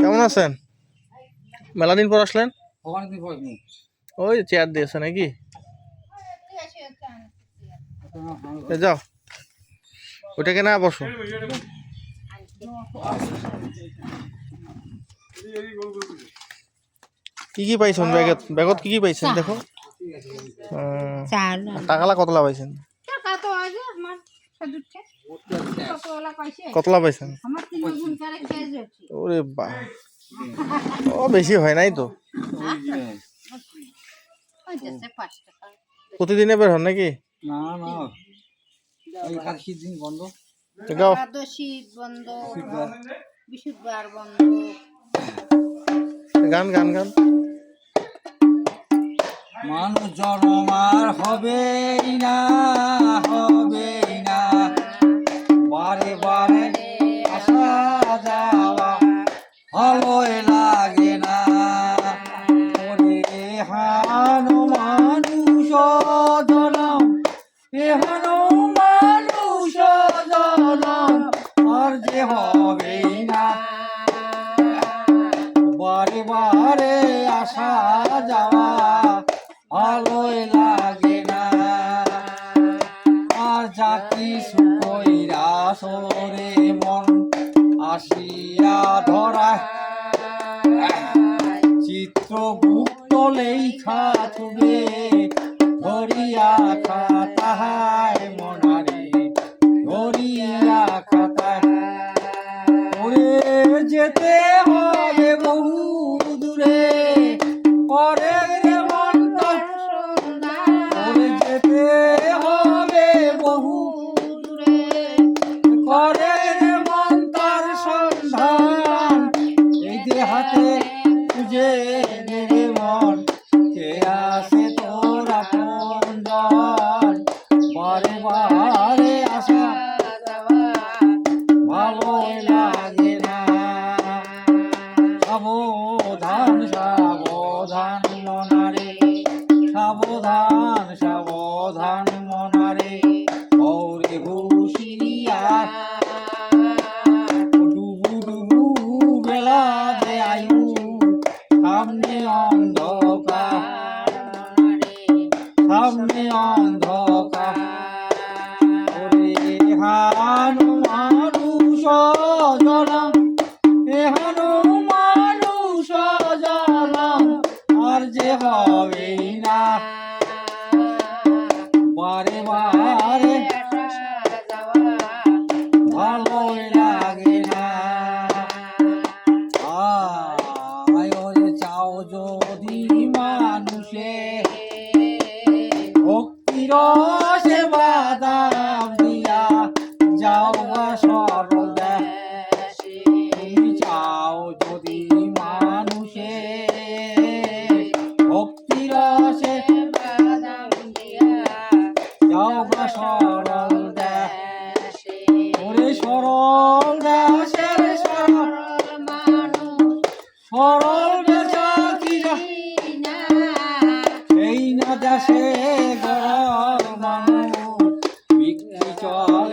কেমন আছেন? মেলা দিন পর আসলেন? নি ওই চেয়ার দিয়েছে নাকি? যাও। ওইটা কেনা বসো। কি কি পাইছেন ব্যাগত? ব্যাগত কি কি পাইছেন? দেখো। টাকালা কতলা পাইছেন? টাকা তো আছে আমার সদুরছে কতলা পাইছে কতলা পাইছেন? ওরে বা। ও বেশি হয় নাই তো? প্রতিদিনে বের হন নাকি? না না। দিন বন্ধ। একাদশী বন্ধ বিশুদ্ধবার বন্ধ। গান গান গান। মানুষ জন্মার হবে না হবে লাগে না। আর জাতি সুকইরা সরে মন আসিয়া ধরা চিত্র গুপ্ত লেখা তুমি ধরিয়া খাতায় মনারে, ধরিয়া খাতায়। ওরে যেতে করে রে মন তার সন্ধান। এই যে হাতে খুঁজে নেবে মন আসে ভালো লাগে না। সাবধান সাবধান মনারে, সাবধান সাবধান মনারে। গৌরে হুশিয়া ডুবু ডুবু বেলা আয়ু সামনে অন্ধকার সামনে অন্ধকার হানু মানুষ জনম এ হানু মানুষ জনম আর যে হবে না বারে বারে ভক্তির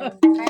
Oh.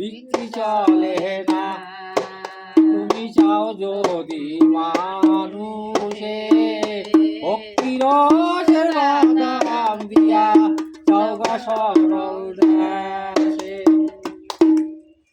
বিক্রি চলে না। তুমি চাও যদি মানুষে ভক্তি রসের বাদাম দিয়া চাও সরল